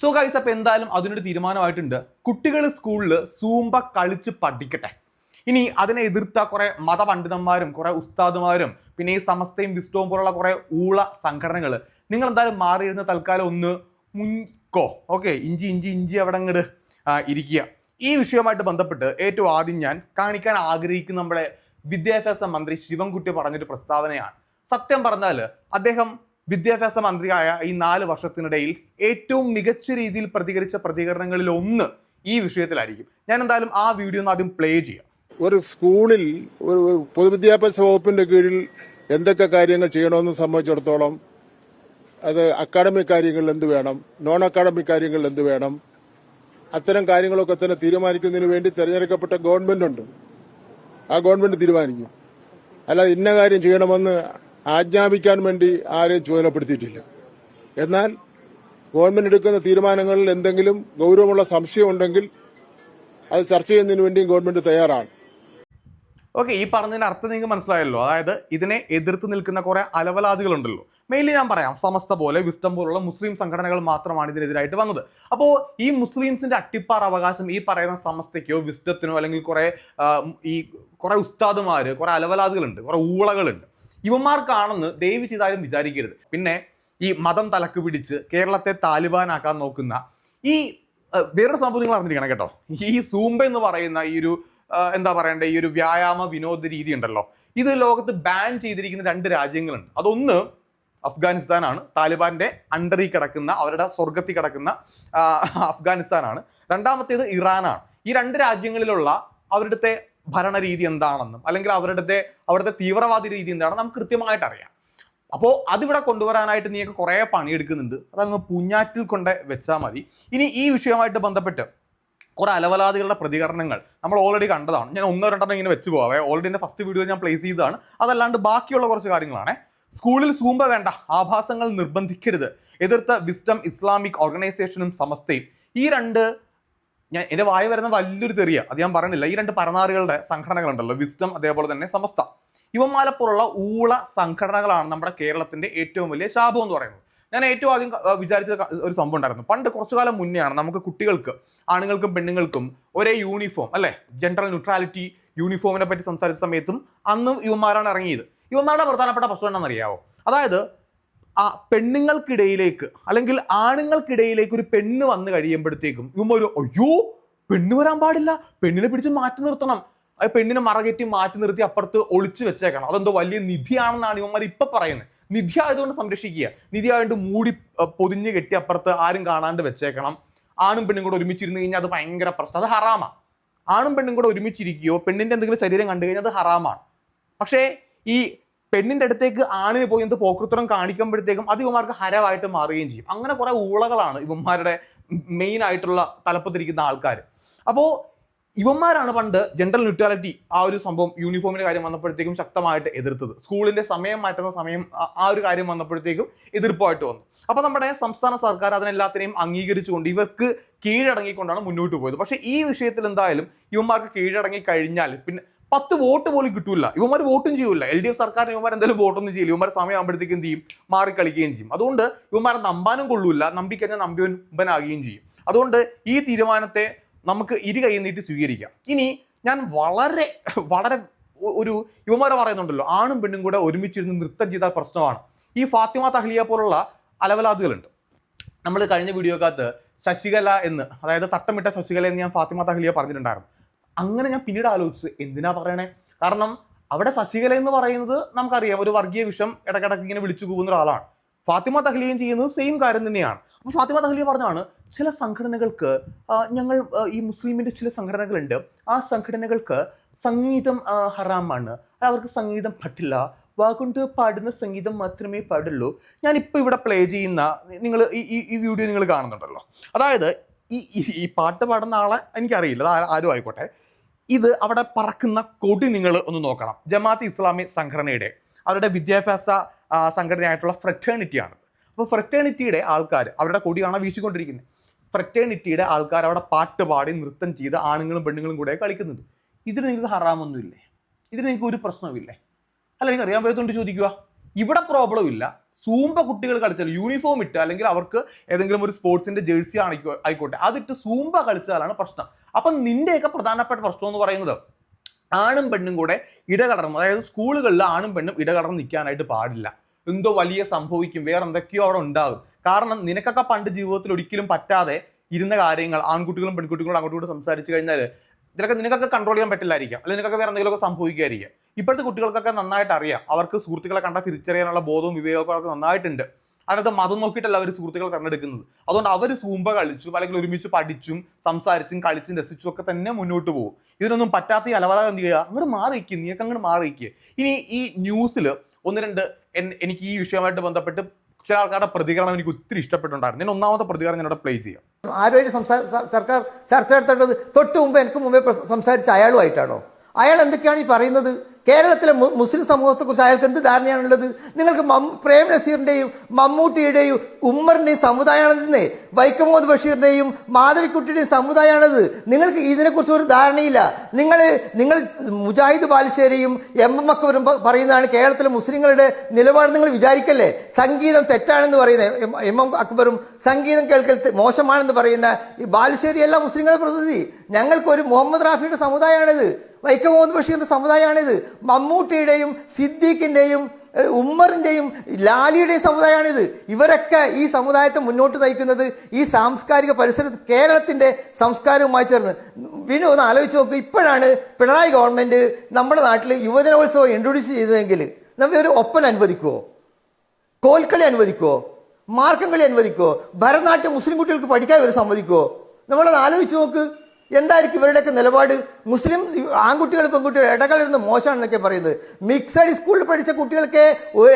So guys അപ്പോൾ എന്തായാലും അതിനൊരു തീരുമാനമായിട്ടുണ്ട്. കുട്ടികൾ സ്കൂളിൽ സൂമ്പ കളിച്ച് പഠിക്കട്ടെ. ഇനി അതിനെ എതിർത്ത കുറെ മതപണ്ഡിതന്മാരും കുറെ ഉസ്താദുമാരും പിന്നെ ഈ സമസ്തയും വിസ്റ്റവും പോലുള്ള കുറെ ഊള സംഘടനകൾ നിങ്ങൾ എന്തായാലും മാറിയിരുന്ന തൽക്കാലം ഒന്ന് മുൻകോ. ഓക്കെ ഇഞ്ചി ഇഞ്ചി ഇഞ്ചി അവിടെ അങ്ങോട്ട് ഇരിക്കുക. ഈ വിഷയവുമായിട്ട് ബന്ധപ്പെട്ട് ഏറ്റവും ആദ്യം ഞാൻ കാണിക്കാൻ ആഗ്രഹിക്കുന്ന നമ്മുടെ വിദ്യാഭ്യാസ മന്ത്രി ശിവൻകുട്ടി പറഞ്ഞൊരു പ്രസ്താവനയാണ്. സത്യം പറഞ്ഞാൽ അദ്ദേഹം വിദ്യാഭ്യാസ മന്ത്രിയായ ഈ നാല് വർഷത്തിനിടയിൽ ഏറ്റവും മികച്ച രീതിയിൽ പ്രതികരിച്ച പ്രതികരണങ്ങളിൽ ഒന്ന് ഈ വിഷയത്തിലായിരിക്കും. ഞാൻ എന്തായാലും ആ വീഡിയോ ഒന്ന് ആദ്യം പ്ലേ ചെയ്യാം. ഒരു സ്കൂളിൽ ഒരു പൊതുവിദ്യാഭ്യാസ വകുപ്പിന്റെ കീഴിൽ എന്തൊക്കെ കാര്യങ്ങൾ ചെയ്യണമെന്ന് സംബന്ധിച്ചിടത്തോളം അത് അക്കാഡമിക് കാര്യങ്ങളിൽ എന്ത് വേണം നോൺ അക്കാഡമിക് കാര്യങ്ങളിൽ എന്ത് വേണം അത്തരം കാര്യങ്ങളൊക്കെ തന്നെ തീരുമാനിക്കുന്നതിന് വേണ്ടി തെരഞ്ഞെടുക്കപ്പെട്ട ഗവൺമെന്റ് ഉണ്ട് ആ ഗവൺമെന്റ് തീരുമാനിക്കും. അല്ലാതെ ഇന്ന കാര്യം ചെയ്യണമെന്ന് ആജ്ഞാപിക്കാൻ വേണ്ടി ആരെയും ചുമതലപ്പെടുത്തിയിട്ടില്ല. എന്നാൽ ഗവൺമെന്റ് എടുക്കുന്ന തീരുമാനങ്ങളിൽ എന്തെങ്കിലും ഗൗരവമുള്ള സംശയമുണ്ടെങ്കിൽ അത് ചർച്ച ചെയ്യുന്നതിന് വേണ്ടിയും ഗവൺമെന്റ് തയ്യാറാണ്. ഓക്കെ ഈ പറഞ്ഞതിന്റെ അർത്ഥം നിങ്ങൾക്ക് മനസ്സിലായല്ലോ. അതായത് ഇതിനെ എതിർത്ത് നിൽക്കുന്ന കുറെ അലവലാദികളുണ്ടല്ലോ. മെയിൻലി ഞാൻ പറയാം സമസ്ത പോലെ വിസ്റ്റം പോലുള്ള മുസ്ലിം സംഘടനകൾ മാത്രമാണ് ഇതിനെതിരായിട്ട് വന്നത്. അപ്പോൾ ഈ മുസ്ലിംസിന്റെ അട്ടിപ്പാറ അവകാശം ഈ പറയുന്ന സമസ്തയ്ക്കോ വിസ്റ്റത്തിനോ അല്ലെങ്കിൽ കുറെ ഈ കുറെ ഉസ്താദുമാര് കുറെ അലവലാദികളുണ്ട് കുറെ ഊളകളുണ്ട് ഇവന്മാർക്കാണെന്ന് ദയവ് ചെയ്താലും വിചാരിക്കരുത്. പിന്നെ ഈ മതം തലക്ക് പിടിച്ച് കേരളത്തെ താലിബാനാക്കാൻ നോക്കുന്ന ഈ വേറൊരു സംഭവം നിങ്ങൾ അറിഞ്ഞിരിക്കണം കേട്ടോ. ഈ സൂംബ എന്ന് പറയുന്ന ഈ ഒരു എന്താ പറയണ്ടേ ഈ ഒരു വ്യായാമ വിനോദ രീതി ഉണ്ടല്ലോ. ഇത് ലോകത്ത് ബാൻ ചെയ്തിരിക്കുന്ന രണ്ട് രാജ്യങ്ങളുണ്ട്. അതൊന്ന് അഫ്ഗാനിസ്ഥാനാണ്. താലിബാന്റെ അണ്ടറിൽ കിടക്കുന്ന അവരുടെ സ്വർഗത്തിൽ കിടക്കുന്ന അഫ്ഗാനിസ്ഥാനാണ്. രണ്ടാമത്തേത് ഇറാനാണ്. ഈ രണ്ട് രാജ്യങ്ങളിലുള്ള അവരുടെ ഭരണരീതി എന്താണെന്നും അല്ലെങ്കിൽ അവരുടെ അവരുടെ തീവ്രവാദി രീതി എന്താണെന്ന് നമുക്ക് കൃത്യമായിട്ട് അറിയാം. അപ്പോൾ അതിവിടെ കൊണ്ടുവരാനായിട്ട് നീയൊക്കെ കുറേ പണിയെടുക്കുന്നുണ്ട്. അതങ്ങ് പുഞ്ഞാറ്റിൽ കൊണ്ട് വെച്ചാൽ മതി. ഇനി ഈ വിഷയവുമായിട്ട് ബന്ധപ്പെട്ട് കുറെ അലവലാദികളുടെ പ്രതികരണങ്ങൾ നമ്മൾ ഓൾറെഡി കണ്ടതാണ്. ഞാൻ ഒന്നോ രണ്ടെണ്ണം ഇങ്ങനെ വെച്ച് പോവാം. ഓൾറെഡി എന്റെ ഫസ്റ്റ് വീഡിയോ ഞാൻ പ്ലേസ് ചെയ്തതാണ്. അതല്ലാണ്ട് ബാക്കിയുള്ള കുറച്ച് കാര്യങ്ങളാണ്. സ്കൂളിൽ സൂമ്പ വേണ്ട ആഭാസങ്ങൾ നിർബന്ധിക്കരുത്. എതിർത്ത വിസ്റ്റം ഇസ്ലാമിക് ഓർഗനൈസേഷനും സമസ്തയും ഈ രണ്ട് ഞാൻ എന്റെ വായ വരുന്ന വലിയൊരു തെറിയ. അത് ഞാൻ പറയുന്നില്ല ഈ രണ്ട് പരനാറുകളുടെ സംഘടനകളുണ്ടല്ലോ. വിസ്റ്റം അതേപോലെ തന്നെ സമസ്ത. ഇവന്മാരെപ്പോലുള്ള ഊള സംഘടനകളാണ് നമ്മുടെ കേരളത്തിന്റെ ഏറ്റവും വലിയ ശാപം എന്ന് പറയുന്നത്. ഞാൻ ഏറ്റവും ആദ്യം വിചാരിച്ച ഒരു സംഭവം ഉണ്ടായിരുന്നു. പണ്ട് കുറച്ചു കാലം മുന്നെയാണ് നമുക്ക് കുട്ടികൾക്ക് ആണുങ്ങൾക്കും പെണ്ണുങ്ങൾക്കും ഒരേ യൂണിഫോം അല്ലേ? ജെൻഡർ ന്യൂട്രാലിറ്റി യൂണിഫോമിനെ പറ്റി സംസാരിച്ച സമയത്തും അന്നും യുവമാരാണ് ഇറങ്ങിയത്. ഇവന്മാരുടെ പ്രധാനപ്പെട്ട പ്രശ്നം എന്താണെന്നറിയാവോ? അതായത് ആ പെണ്ണുങ്ങൾക്കിടയിലേക്ക് അല്ലെങ്കിൽ ആണുങ്ങൾക്കിടയിലേക്ക് ഒരു പെണ്ണ് വന്നു കഴിയുമ്പോഴത്തേക്കും ഇവ ഒരു അയ്യോ പെണ്ണ് വരാൻ പാടില്ല. പെണ്ണിനെ പിടിച്ച് മാറ്റി നിർത്തണം. ആ പെണ്ണിനെ മറകെറ്റി മാറ്റി നിർത്തി അപ്പുറത്ത് ഒളിച്ചു വെച്ചേക്കണം. അതെന്തോ വലിയ നിധിയാണെന്നാണ് ഇവന്മാർ ഇപ്പൊ പറയുന്നത്. നിധി ആയതുകൊണ്ട് സംരക്ഷിക്കുക. നിധി ആയതുകൊണ്ട് മൂടി പൊതിഞ്ഞ് കെട്ടി അപ്പുറത്ത് ആരും കാണാണ്ട് വെച്ചേക്കണം. ആണും പെണ്ണും കൂടെ ഒരുമിച്ചിരുന്ന് കഴിഞ്ഞാൽ അത് ഭയങ്കര പ്രശ്നം. അത് ഹറാമാണ് ആണും പെണ്ണും കൂടെ ഒരുമിച്ചിരിക്കുകയോ പെണ്ണിന്റെ എന്തെങ്കിലും ശരീരം കണ്ടു കഴിഞ്ഞാൽ അത് ഹറാമാണ്. പക്ഷേ ഈ പെണ്ണിന്റെ അടുത്തേക്ക് ആണിന് പോയി എന്ത് പോക്കൃത്തരം കാണിക്കുമ്പോഴത്തേക്കും അത് ഇവന്മാർക്ക് ഹരമായിട്ട് മാറുകയും ചെയ്യും. അങ്ങനെ കുറെ ഊളകളാണ് ഇവന്മാരുടെ മെയിൻ ആയിട്ടുള്ള തലപ്പത്തിരിക്കുന്ന ആൾക്കാർ അപ്പോൾ ഇവന്മാരാണ് പണ്ട് ജെൻഡർ ന്യൂട്രാലിറ്റി ആ ഒരു സംഭവം യൂണിഫോമിന്റെ കാര്യം വന്നപ്പോഴത്തേക്കും ശക്തമായിട്ട് എതിർത്തത്. സ്കൂളിന്റെ സമയം മാറ്റുന്ന സമയം ആ- ഒരു കാര്യം വന്നപ്പോഴത്തേക്കും എതിർപ്പായിട്ട് വന്നു. അപ്പൊ നമ്മുടെ സംസ്ഥാന സർക്കാർ അതിനെല്ലാത്തിനെയും അംഗീകരിച്ചുകൊണ്ട് ഇവർക്ക് കീഴടങ്ങിക്കൊണ്ടാണ് മുന്നോട്ട് പോയത്. പക്ഷേ ഈ വിഷയത്തിൽ എന്തായാലും ഇവന്മാർക്ക് കീഴടങ്ങി കഴിഞ്ഞാൽ പിന്നെ പത്ത് വോട്ട് പോലും കിട്ടൂല. ഇവന്മാർ വോട്ടും ചെയ്യൂല. എൽ ഡി എഫ് സർക്കാരിന് ഇവന്മാർ എന്തായാലും വോട്ടൊന്നും ചെയ്യില്ല ഇവന്മാർ സമയമാകുമ്പോഴത്തേക്കും എന്ത് ചെയ്യും? മാറി കളിക്കുകയും ചെയ്യും. അതുകൊണ്ട് ഇവന്മാരെ നമ്പാനും കൊള്ളൂല. നമ്പിക്കഴിഞ്ഞാൽ നമ്പിയവൻ ഉമ്പനാകുകയും ചെയ്യും. അതുകൊണ്ട് ഈ തീരുമാനത്തെ നമുക്ക് ഇരു കൈ നീട്ടി സ്വീകരിക്കാം. ഇനി ഞാൻ വളരെ വളരെ ഒരു യുവമാരെ പറയുന്നുണ്ടല്ലോ. ആണും പെണ്ണും കൂടെ ഒരുമിച്ചിരുന്ന് നൃത്തം ചെയ്താൽ പ്രശ്നമാണ്. ഈ ഫാത്തിമ തഹ്ലിയ പോലുള്ള അലവലാതുകളുണ്ട് നമ്മൾ കഴിഞ്ഞ വീഡിയോക്കകത്ത് ശശികല എന്ന് അതായത് തട്ടമിട്ട ശശികല എന്ന് ഞാൻ ഫാത്തിമ തഹ്ലിയ പറഞ്ഞിട്ടുണ്ടായിരുന്നു. അങ്ങനെ ഞാൻ പിന്നീട് ആലോചിച്ച് എന്തിനാ പറയണേ? കാരണം അവിടെ ശശികല എന്ന് പറയുന്നത് നമുക്കറിയാം ഒരു വർഗീയ വിഷം ഇടക്കിടക്ക് ഇങ്ങനെ വിളിച്ചു പോകുന്ന ഒരാളാണ്. ഫാത്തിമ തഹ്ലിയും ചെയ്യുന്നത് സെയിം കാര്യം തന്നെയാണ്. അപ്പോൾ ഫാത്തിമ തഹ്ലിയ പറഞ്ഞാണ് ചില സംഘടനകൾക്ക് ഞങ്ങൾ ഈ മുസ്ലിമിന്റെ ചില സംഘടനകളുണ്ട്. ആ സംഘടനകൾക്ക് സംഗീതം ഹറാമാണ്. അവർക്ക് സംഗീതം പറ്റില്ല. വാഗുണ്ട് പാടുന്ന സംഗീതം മാത്രമേ പാടുള്ളൂ. ഞാൻ ഇപ്പോൾ ഇവിടെ പ്ലേ ചെയ്യുന്ന നിങ്ങൾ ഈ ഈ- വീഡിയോ നിങ്ങൾ കാണുന്നുണ്ടല്ലോ. അതായത് ഈ- ഈ പാട്ട് പാടുന്ന ആളെ എനിക്കറിയില്ല. അത് ആരും ആയിക്കോട്ടെ. ഇത് അവിടെ പറക്കുന്ന കൊടി നിങ്ങൾ ഒന്ന് നോക്കണം. ജമാഅത്ത് ഇസ്ലാമി സംഘടനയുടെ അവരുടെ വിദ്യാഭ്യാസ സംഘടനയായിട്ടുള്ള ഫ്രറ്റേണിറ്റിയാണ് അപ്പോൾ ഫ്രറ്റേണിറ്റിയുടെ ആൾക്കാർ അവരുടെ കൊടിയാണ് വീശിക്കൊണ്ടിരിക്കുന്നത്. ഫ്രറ്റേണിറ്റിയുടെ ആൾക്കാർ അവിടെ പാട്ട് പാടി നൃത്തം ചെയ്ത് ആണുങ്ങളും പെണ്ണുങ്ങളും കൂടെ കളിക്കുന്നുണ്ട്. ഇതിന് നിങ്ങൾക്ക് ഹറാമൊന്നുമില്ലേ? ഇതിന് നിങ്ങൾക്ക് ഒരു പ്രശ്നവുമില്ലേ? അല്ല നിങ്ങൾക്ക് അറിയാൻ പറ്റുന്നുണ്ട് ചോദിക്കുക ഇവിടെ പ്രോബ്ലം ഇല്ല. സൂമ്പ കുട്ടികൾ കളിച്ചാൽ യൂണിഫോം ഇട്ട് അല്ലെങ്കിൽ അവർക്ക് ഏതെങ്കിലും ഒരു സ്പോർട്സിന്റെ ജേഴ്സി ആയിക്കോട്ടെ അതിട്ട് സൂമ്പ കളിച്ചാലാണ് പ്രശ്നം. അപ്പം നിന്റെയൊക്കെ പ്രധാനപ്പെട്ട പ്രശ്നം എന്ന് പറയുന്നത് ആണും പെണ്ണും കൂടെ ഇടകടർന്ന് അതായത് സ്കൂളുകളിൽ ആണും പെണ്ണും ഇടകടർന്ന് നിൽക്കാനായിട്ട് പാടില്ല. എന്തോ വലിയ സംഭവിക്കും വേറെ എന്തൊക്കെയോ അവിടെ ഉണ്ടാകും. കാരണം നിനക്കൊക്കെ പണ്ട് ജീവിതത്തിൽ ഒരിക്കലും പറ്റാതെ ഇരുന്ന കാര്യങ്ങൾ ആൺകുട്ടികളും പെൺകുട്ടികളും അങ്ങോട്ടും സംസാരിച്ചു കഴിഞ്ഞാൽ ഇതിലൊക്കെ നിനക്കൊക്കെ കൺട്രോൾ ചെയ്യാൻ പറ്റില്ലായിരിക്കാം. അല്ലെങ്കിൽ നിനക്കൊക്കെ വേറെ എന്തെങ്കിലുമൊക്കെ സംഭവിക്കായിരിക്കാം ഇപ്പോഴത്തെ കുട്ടികൾക്കൊക്കെ നന്നായിട്ട് അറിയാം. അവർക്ക് സുഹൃത്തുക്കളെ കണ്ടാൽ തിരിച്ചറിയാനുള്ള ബോധവും വിവേകവും അവർക്ക് നന്നായിട്ടുണ്ട്. അതിനകത്ത് മതം നോക്കിയിട്ടല്ല അവർ സുഹൃത്തുക്കൾ തെരഞ്ഞെടുക്കുന്നത്. അതുകൊണ്ട് അവർ സൂമ്പ കളിച്ചും അല്ലെങ്കിൽ ഒരുമിച്ച് പഠിച്ചും സംസാരിച്ചും കളിച്ചും രസിച്ചും ഒക്കെ തന്നെ മുന്നോട്ട് പോകും. ഇതിനൊന്നും പറ്റാത്ത ഈ അലവല എന്ത് ചെയ്യുക? അങ്ങോട്ട് മാറിയിരിക്കുക നീയൊക്കെ അങ്ങോട്ട് ഇനി ഈ ന്യൂസിൽ ഒന്ന് രണ്ട് എനിക്ക് ഈ വിഷയവുമായിട്ട് ബന്ധപ്പെട്ട് ചില ആൾക്കാരുടെ പ്രതികരണം എനിക്ക് ഒത്തിരി ഇഷ്ടപ്പെട്ടുണ്ടായിരുന്നു ഞാൻ ഒന്നാമത്തെ പ്രതികരണം ഞാനിവിടെ പ്ലേ ചെയ്യാം. ആരോഗ്യ സംസാര സർക്കാർ ചർച്ച നടത്തേണ്ടത് തൊട്ട് മുമ്പ് എനിക്ക് മുമ്പേ സംസാരിച്ച അയാളുമായിട്ടാണോ? അയാൾ എന്തൊക്കെയാണ് ഈ പറയുന്നത്? കേരളത്തിലെ മുസ്ലിം സമൂഹത്തെക്കുറിച്ച് അയാൾക്ക് എന്ത് ധാരണയാണുള്ളത്? നിങ്ങൾക്ക് പ്രേം നസീറിന്റെയും മമ്മൂട്ടിയുടെയും ഉമ്മറിന്റെയും സമുദായമാണിതെന്നേ വൈക്കം മുഹമ്മദ് ബഷീറിന്റെയും മാധവിക്കുട്ടിയുടെയും സമുദായമാണിത് നിങ്ങൾക്ക് ഇതിനെക്കുറിച്ച് ഒരു ധാരണയില്ല. നിങ്ങൾ നിങ്ങൾ മുജാഹിദ് ബാലുശ്ശേരിയും എം എം അക്ബറും വരുമ്പോൾ പറയുന്നതാണ് കേരളത്തിലെ മുസ്ലിങ്ങളുടെ നിലപാട് നിങ്ങൾ വിചാരിക്കല്ലേ? സംഗീതം തെറ്റാണെന്ന് പറയുന്ന എം എം അക്ബറും സംഗീതം കേൾക്കൽ മോശമാണെന്ന് പറയുന്ന ഈ ബാലുശ്ശേരി എല്ലാ മുസ്ലിങ്ങളുടെ പ്രതിനിധി. ഞങ്ങൾക്ക് ഒരു മുഹമ്മദ് റാഫിയുടെ സമുദായമാണിത് വൈക്കം മുഹമ്മദ് ബഷീറിന്റെ സമുദായമാണിത്. മമ്മൂട്ടിയുടെയും സിദ്ദീഖിന്റെയും ഉമ്മറിന്റെയും ലാലിയുടെയും സമുദായമാണിത്. ഇവരൊക്കെ ഈ സമുദായത്തെ മുന്നോട്ട് നയിക്കുന്നത് ഈ സാംസ്കാരിക പരിസര കേരളത്തിന്റെ സംസ്കാരവുമായി ചേർന്ന്. വിനു ഒന്ന് ആലോചിച്ച് നോക്ക്. ഇപ്പോഴാണ് പിണറായി ഗവൺമെന്റ് നമ്മുടെ നാട്ടിൽ യുവജനോത്സവം ഇൻട്രൊഡ്യൂസ് ചെയ്തതെങ്കിൽ നമ്മൾ ഒരു ഒപ്പന അനുവദിക്കുമോ കോൽക്കളി അനുവദിക്കുമോ മാർക്കം കളി അനുവദിക്കുമോ ഭരതനാട്യം മുസ്ലിം കുട്ടികൾക്ക് പഠിക്കാൻ ഇവർ സമ്മതിക്കുമോ നമ്മളത് ആലോചിച്ച് നോക്ക്. എന്തായിരിക്കും ഇവരുടെയൊക്കെ നിലപാട്? മുസ്ലിം ആൺകുട്ടികൾ പെൺകുട്ടികൾ ഇടകളിരുന്ന് മോശമാണെന്നൊക്കെ പറയുന്നത്. മിക്സഡ് സ്കൂളിൽ പഠിച്ച കുട്ടികൾക്ക്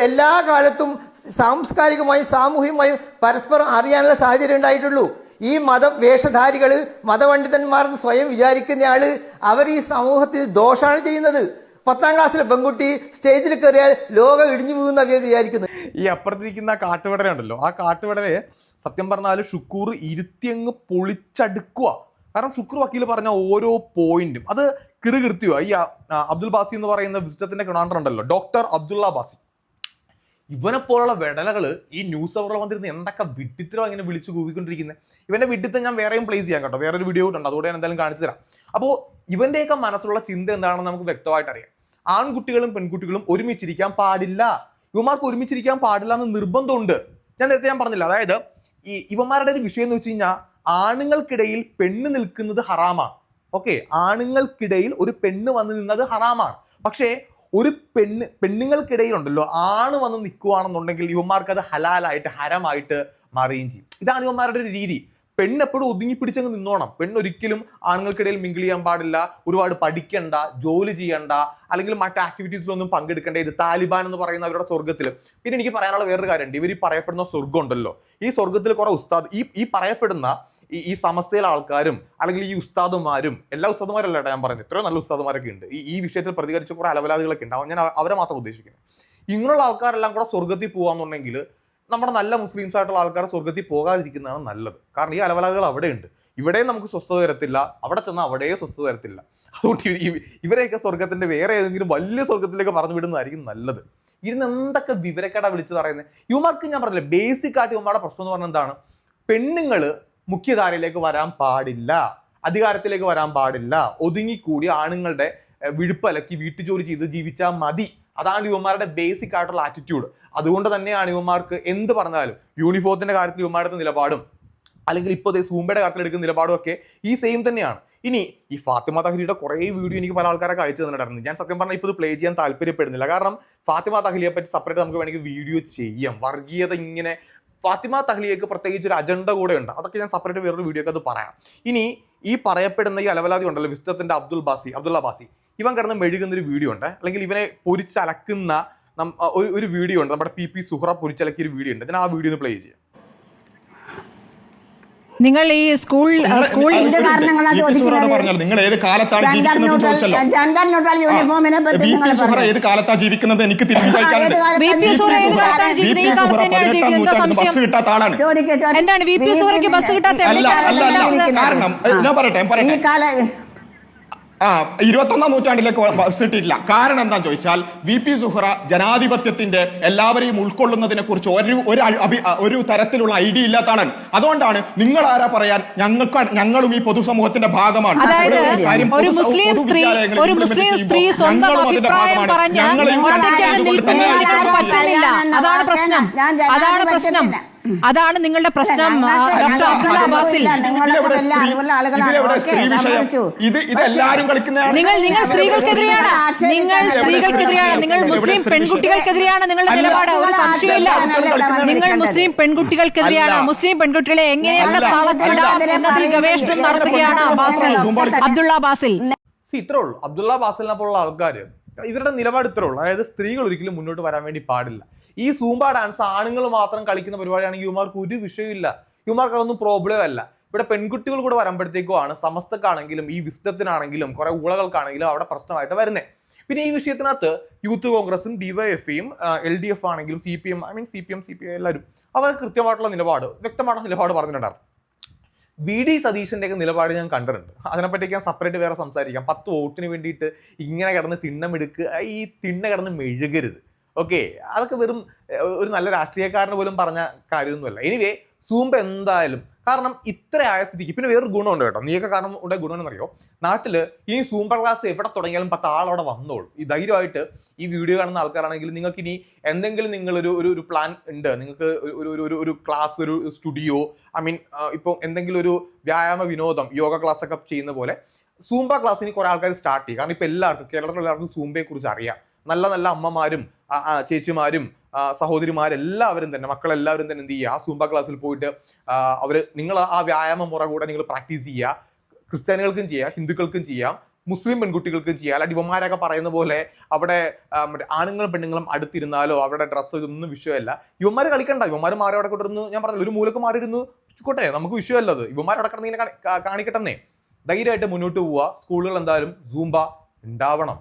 എല്ലാ കാലത്തും സാംസ്കാരികമായും സാമൂഹികമായും പരസ്പരം അറിയാനുള്ള സാഹചര്യം ഉണ്ടായിട്ടുള്ളൂ. ഈ മത വേഷധാരികൾ മതപണ്ഡിതന്മാരെന്ന് സ്വയം വിചാരിക്കുന്ന ആൾ അവർ ഈ സമൂഹത്തിൽ ദോഷമാണ് ചെയ്യുന്നത്. പത്താം ക്ലാസ്സിലെ പെൺകുട്ടി സ്റ്റേജിൽ കയറിയാൽ ലോകം ഇടിഞ്ഞു പോകുന്ന വിചാരിക്കുന്നത്. ഈ അപ്പുറത്തിരിക്കുന്ന ആ ഉണ്ടല്ലോ ആ കാട്ടുവടലയെ സത്യം പറഞ്ഞാൽ ഷുക്കൂർ ഇരുത്തിയങ്ങ് പൊളിച്ചടുക്കുക കാരണം ശുക്ര വക്കീൽ പറഞ്ഞ ഓരോ പോയിന്റും അത് കിറുകിർത്തിയോ ഈ അബ്ദുൽ ബാസി എന്ന് പറയുന്ന വിസിറ്റത്തിന്റെ കമാൻഡർ ഉണ്ടല്ലോ ഡോക്ടർ അബ്ദുള്ള ബാസി. ഇവനെ പോലുള്ള വെടലകൾ ഈ ന്യൂസ് അവറിൽ വന്നിരുന്ന് എന്തൊക്കെ വിഡിത്തരം ഇങ്ങനെ വിളിച്ചു കൂവിക്കൊണ്ടിരിക്കുന്നത് ഇവന്റെ വിഡിത്തം ഞാൻ വേറെയും പ്ലേസ് ചെയ്യാം കേട്ടോ. വേറൊരു വീഡിയോ ഉണ്ട്. അതുകൂടെ ഞാൻ എന്തായാലും കാണിച്ചു തരാം. അപ്പോൾ ഇവന്റെയൊക്കെ മനസ്സിലുള്ള ചിന്ത എന്താണെന്ന് നമുക്ക് വ്യക്തമായിട്ട് അറിയാം ആൺകുട്ടികളും പെൺകുട്ടികളും ഒരുമിച്ചിരിക്കാൻ പാടില്ല. ഇവന്മാർക്ക് ഒരുമിച്ചിരിക്കാൻ പാടില്ല എന്ന് നിർബന്ധമുണ്ട്. ഞാൻ നേരത്തെ ഞാൻ പറഞ്ഞില്ല? അതായത് ഈ ഇവന്മാരുടെ ഒരു വിഷയം എന്ന് വെച്ച് കഴിഞ്ഞാൽ ആണുങ്ങൾക്കിടയിൽ പെണ്ണ് നിൽക്കുന്നത് ഹറാമാണ്. ഓക്കെ ആണുങ്ങൾക്കിടയിൽ ഒരു പെണ്ണ് വന്ന് നിന്നത് ഹറാമാണ്. പക്ഷേ ഒരു പെണ്ണ് പെണ്ണുങ്ങൾക്കിടയിലുണ്ടല്ലോ ആണ് വന്ന് നിൽക്കുകയാണെന്നുണ്ടെങ്കിൽ യുവന്മാർക്ക് അത് ഹലാലായിട്ട് ഹരമായിട്ട് മാറുകയും ചെയ്യും. ഇതാണ് യുവന്മാരുടെ ഒരു രീതി. പെണ്ണ് എപ്പോഴും ഒതുങ്ങി പിടിച്ചങ്ങ് നിന്നോണം. പെണ്ണ് ഒരിക്കലും ആണുങ്ങൾക്കിടയിൽ മിങ്കിൾ ചെയ്യാൻ പാടില്ല ഒരുപാട് പഠിക്കണ്ട ജോലി ചെയ്യണ്ട അല്ലെങ്കിൽ മറ്റ് ആക്ടിവിറ്റീസിലൊന്നും പങ്കെടുക്കേണ്ട. ഇത് താലിബാൻ എന്ന് പറയുന്ന അവരുടെ സ്വർഗത്തിൽ പിന്നെ എനിക്ക് പറയാനുള്ള വേറൊരു കാര്യമുണ്ട്. ഇവർ ഈ പറയപ്പെടുന്ന സ്വർഗം ഉണ്ടല്ലോ. ഈ സ്വർഗത്തിൽ കുറെ ഉസ്താദ് ഈ ഈ പറയപ്പെടുന്ന ഈ ഈ സമസ്തയിലെ ആൾക്കാരും അല്ലെങ്കിൽ ഈ ഉസ്താദുമാരും എല്ലാ ഉസ്താദുമാരല്ല ഞാൻ പറയുന്നത് എത്രയോ നല്ല ഉസ്താദുമാരൊക്കെ ഉണ്ട്. ഈ ഈ വിഷയത്തിൽ പ്രതികരിച്ച കുറെ അലവലാദികളൊക്കെ ഉണ്ട്. അവ- ഞാൻ അവരെ മാത്രം ഉദ്ദേശിക്കുന്നു. ഇങ്ങനെയുള്ള ആൾക്കാരെല്ലാം കൂടെ സ്വർഗത്തിൽ പോകാന്നുണ്ടെങ്കിൽ നമ്മുടെ നല്ല മുസ്ലിംസ് ആയിട്ടുള്ള ആൾക്കാർ സ്വർഗത്തിൽ പോകാതിരിക്കുന്നതാണ് നല്ലത്. കാരണം ഈ അലവലാദികൾ അവിടെ ഉണ്ട് ഇവിടെയും നമുക്ക് സ്വസ്ഥത തരത്തില്ല അവിടെ ചെന്നാൽ അവിടെയും സ്വസ്ഥത തരത്തില്ല അതുകൊണ്ട് ഇവരെയൊക്കെ സ്വർഗത്തിന്റെ വേറെ ഏതെങ്കിലും വലിയ സ്വർഗത്തിലേക്ക് പറഞ്ഞു വിടുന്നതായിരിക്കും നല്ലത്. ഇരുന്ന് എന്തൊക്കെ വിവരക്കേടാ വിളിച്ചു പറയുന്നത്? ഇവന്മാർക്ക് ഞാൻ പറഞ്ഞില്ല ബേസിക് ആയിട്ട് ഇവന്മാരുടെ പ്രശ്നം എന്ന് പറഞ്ഞാൽ എന്താണ്? പെണ്ണുങ്ങൾ മുഖ്യധാരയിലേക്ക് വരാൻ പാടില്ല അധികാരത്തിലേക്ക് വരാൻ പാടില്ല. ഒതുങ്ങിക്കൂടി ആണുങ്ങളുടെ വിഴുപ്പലക്കി വീട്ടുജോലി ചെയ്ത് ജീവിച്ചാൽ മതി. അതാണ് യുവമാരുടെ ബേസിക് ആയിട്ടുള്ള ആറ്റിറ്റ്യൂഡ് അതുകൊണ്ട് തന്നെയാണ് യുവമാർക്ക് എന്ത് പറഞ്ഞാലും യൂണിഫോമത്തിന്റെ കാര്യത്തിൽ യുവമാരുടെ നിലപാടും അല്ലെങ്കിൽ ഇപ്പോൾ സൂമ്പയുടെ കാര്യത്തിൽ എടുക്കുന്ന നിലപാടും ഒക്കെ ഈ സെയിം തന്നെയാണ്. ഇനി ഈ ഫാത്തിമ തഹ്ലിയുടെ കുറേ വീഡിയോ എനിക്ക് പല ആൾക്കാരൊക്കെ അയച്ചു തന്നിട്ടുണ്ടായിരുന്നു. ഞാൻ സത്യം പറഞ്ഞാൽ ഇപ്പോൾ ഇത് പ്ലേ ചെയ്യാൻ താല്പര്യപ്പെടുന്നില്ല. കാരണം ഫാത്തിമ തഹലിയെ പറ്റി സെപ്പറേറ്റ് നമുക്ക് വേണമെങ്കിൽ വീഡിയോ ചെയ്യാം. വർഗീയത ഇങ്ങനെ ഫാത്തിമ തഹ്ലിയക്ക് പ്രത്യേകിച്ച് ഒരു അജണ്ട കൂടെ ഉണ്ട് അതൊക്കെ ഞാൻ സെപ്പറേറ്റ് വേറൊരു വീഡിയോ ഒക്കെ അത് പറയാം. ഇനി ഈ പറയപ്പെടുന്ന ഈ അലവലാതി ഉണ്ടല്ലോ വിസ്തത്തിന്റെ അബ്ദുൽ ബാസി അബ്ദുള്ള ബാസി. ഇവൻ കിടന്ന് മെഴുകുന്ന ഒരു വീഡിയോ ഉണ്ട്. അല്ലെങ്കിൽ ഇവനെ പൊരിച്ചലക്കുന്ന ഒരു വീഡിയോ ഉണ്ട്. നമ്മുടെ പി പി സുഹറ പൊരിച്ചലക്കിയ ഒരു വീഡിയോ ഉണ്ട്. ഞാൻ ആ വീഡിയോ ഒന്ന് പ്ലേ ചെയ്യാം. നിങ്ങൾ ഈ സ്കൂൾ സ്കൂൾ നിങ്ങൾ ഏത് കാലത്താണ് ഏത് കാലത്താണ് ജീവിക്കുന്നത് എനിക്ക് ബസ് കിട്ടാത്ത ആളാണ്. എന്താണ്? വി പി സുഹറയ്ക്ക് ബസ് കിട്ടാത്ത? കാരണം ഞാൻ പറയട്ടെ ഇരുപത്തൊന്നാം നൂറ്റാണ്ടിലേക്ക് വസിട്ടിട്ടില്ല കാരണം എന്താ ചോദിച്ചാൽ വി പി സുഹറ ജനാധിപത്യത്തിന്റെ എല്ലാവരെയും ഉൾക്കൊള്ളുന്നതിനെ കുറിച്ച് ഒരു ഒരു അഭി- ഒരു തരത്തിലുള്ള ഐഡിയ ഇല്ലാത്താണ് അതുകൊണ്ടാണ് നിങ്ങൾ ആരാ പറയാൻ? ഞങ്ങൾക്ക് ഞങ്ങളും ഈ പൊതുസമൂഹത്തിന്റെ ഭാഗമാണ്. ഒരു മുസ്ലിം സ്ത്രീ ഒരു മുസ്ലിം സ്ത്രീ സ്വന്തം അഭിപ്രായം. പറഞ്ഞ് അതാണ് പ്രശ്നം. അതാണ് പ്രശ്നം. അതാണ് നിങ്ങളുടെ പ്രശ്നം ഡോക്ടർ അബ്ദുള്ള ബാസിൽ ഇതിലെവിടെ സ്ത്രീ- ഇതിലെവിടെ സ്ത്രീ വിഷയം? ഇത് ഇത് എല്ലാവരും കളിക്കുന്നതാണ് നിങ്ങൾ നിങ്ങൾ സ്ത്രീകൾക്കെതിരെയാണ്. നിങ്ങൾ സ്ത്രീകൾക്കെതിരെയാണ്. നിങ്ങൾ മുസ്ലിം പെൺകുട്ടികൾക്കെതിരെയാണ് നിങ്ങളുടെ നിലപാട്. ഒരു സംശയമില്ല നിങ്ങൾ മുസ്ലിം പെൺകുട്ടികൾക്കെതിരെയാണ്. മുസ്ലിം പെൺകുട്ടികളെ എങ്ങനെയൊക്കെ. തളച്ചിടാം എന്നതിൽ ഗവേഷണം നടത്തുകയാണ് ബാസിൽ അബ്ദുള്ള ബാസിൽ സി ഇത്രേ ഉള്ളൂ. അബ്ദുള്ള ബാസലിനെ പോലുള്ള ആൾക്കാർ ഇവരുടെ നിലപാട് ഇത്രേ ഉള്ളൂ. അതായത് സ്ത്രീകൾ ഒരിക്കലും മുന്നോട്ട് വരാൻ വേണ്ടി പാടില്ല. ഈ സൂംബ ഡാൻസ് ആണുങ്ങൾ മാത്രം കളിക്കുന്ന പരിപാടിയാണെങ്കിൽ യുമാർക്ക് ഒരു വിഷയമില്ല യുമാർക്ക് അതൊന്നും പ്രോബ്ലം അല്ല. ഇവിടെ പെൺകുട്ടികൾ കൂടെ വരുമ്പോഴത്തേക്കുമാണ് സമസ്തക്കാണെങ്കിലും ഈ വിസ്ഡത്തിനാണെങ്കിലും കുറെ ഊളകൾക്കാണെങ്കിലും അവിടെ പ്രശ്നമായിട്ട് വരുന്നത് പിന്നെ ഈ വിഷയത്തിനകത്ത് യൂത്ത് കോൺഗ്രസും ഡിവൈഎഫ്ഐയും എൽ ഡി എഫ് ആണെങ്കിലും C P M I mean C P M C P I എല്ലാവരും. അവർ കൃത്യമായിട്ടുള്ള നിലപാട് വ്യക്തമായിട്ടുള്ള നിലപാട് പറഞ്ഞിട്ടുണ്ടായിരുന്നു. വി ഡി സതീശന്റെ ഒക്കെ നിലപാട് ഞാൻ കണ്ടിട്ടുണ്ട്. അതിനെപ്പറ്റി ഞാൻ സെപ്പറേറ്റ് വേറെ സംസാരിക്കാം. പത്ത് വോട്ടിന് വേണ്ടിയിട്ട് ഇങ്ങനെ കിടന്ന് തിണ്ണമെടുക്കുക ഈ തിണ്ണ കിടന്ന് മെഴുകരുത്. ഓക്കെ അതൊക്കെ വെറും ഒരു നല്ല രാഷ്ട്രീയക്കാരന് പോലും പറഞ്ഞ കാര്യമൊന്നുമല്ല. എനിവേ സൂമ്പ എന്തായാലും കാരണം ഇത്ര ആയ സ്ഥിതിക്ക് പിന്നെ വേറൊരു ഗുണമുണ്ട് കേട്ടോ. നീയൊക്കെ കാരണം ഉണ്ടായ ഗുണമെന്നറിയോ? നാട്ടിൽ ഇനി സൂമ്പർ ക്ലാസ് എവിടെ തുടങ്ങിയാലും പത്ത് ആളവിടെ വന്നോളൂ. ഈ ധൈര്യമായിട്ട് ഈ വീഡിയോ കാണുന്ന ആൾക്കാരാണെങ്കിൽ നിങ്ങൾക്ക് ഇനി എന്തെങ്കിലും നിങ്ങളൊരു ഒരു ഒരു പ്ലാൻ ഉണ്ട്. നിങ്ങൾക്ക് ഒരു- ഒരു ഒരു ക്ലാസ് ഒരു സ്റ്റുഡിയോ ഐ മീൻ ഇപ്പോൾ എന്തെങ്കിലും ഒരു വ്യായാമ വിനോദം യോഗ ക്ലാസ് ഒക്കെ ചെയ്യുന്ന പോലെ സൂംബ ഇനി കുറെ ആൾക്കാർ സ്റ്റാർട്ട് ചെയ്യും. കാരണം ഇപ്പോൾ എല്ലാവർക്കും കേരളത്തിലുള്ള എല്ലാവർക്കും സൂംബയെ കുറിച്ച് അറിയാം. നല്ല നല്ല അമ്മമാരും ചേച്ചിമാരും ആ, സഹോദരിമാരെല്ലാവരും തന്നെ മക്കളെല്ലാവരും തന്നെ എന്ത് ചെയ്യുക? ആ സൂംബ ക്ലാസ്സിൽ പോയിട്ട് അവർ നിങ്ങൾ ആ വ്യായാമ മുറ കൂടെ നിങ്ങൾ പ്രാക്ടീസ് ചെയ്യുക ക്രിസ്ത്യാനികൾക്കും ചെയ്യാം ഹിന്ദുക്കൾക്കും ചെയ്യാം മുസ്ലിം പെൺകുട്ടികൾക്കും ചെയ്യാം അല്ല ഡിവന്മാരൊക്കെ പറയുന്ന പോലെ അവിടെ മറ്റേ ആണുങ്ങളും പെണ്ണുങ്ങളും അടുത്തിരുന്നാലോ അവരുടെ ഡ്രസ്സ് ഇതൊന്നും വിഷയമല്ല. യുവന്മാർ കളിക്കണ്ട. യുവന്മാർ മാറി അവിടെ കൊണ്ടിരുന്നു. ഞാൻ പറഞ്ഞില്ല ഒരു മൂലക്ക് മാറിയിരുന്നു. കൊട്ടെ നമുക്ക് വിഷയമല്ല അത്. യുവന്മാർ അവിടെ കിടന്നിങ്ങനെ കാണിക്കട്ടെന്നേ. ധൈര്യമായിട്ട് മുന്നോട്ട് പോവുക. സ്കൂളുകൾ എന്തായാലും സൂംബ ഉണ്ടാവണം.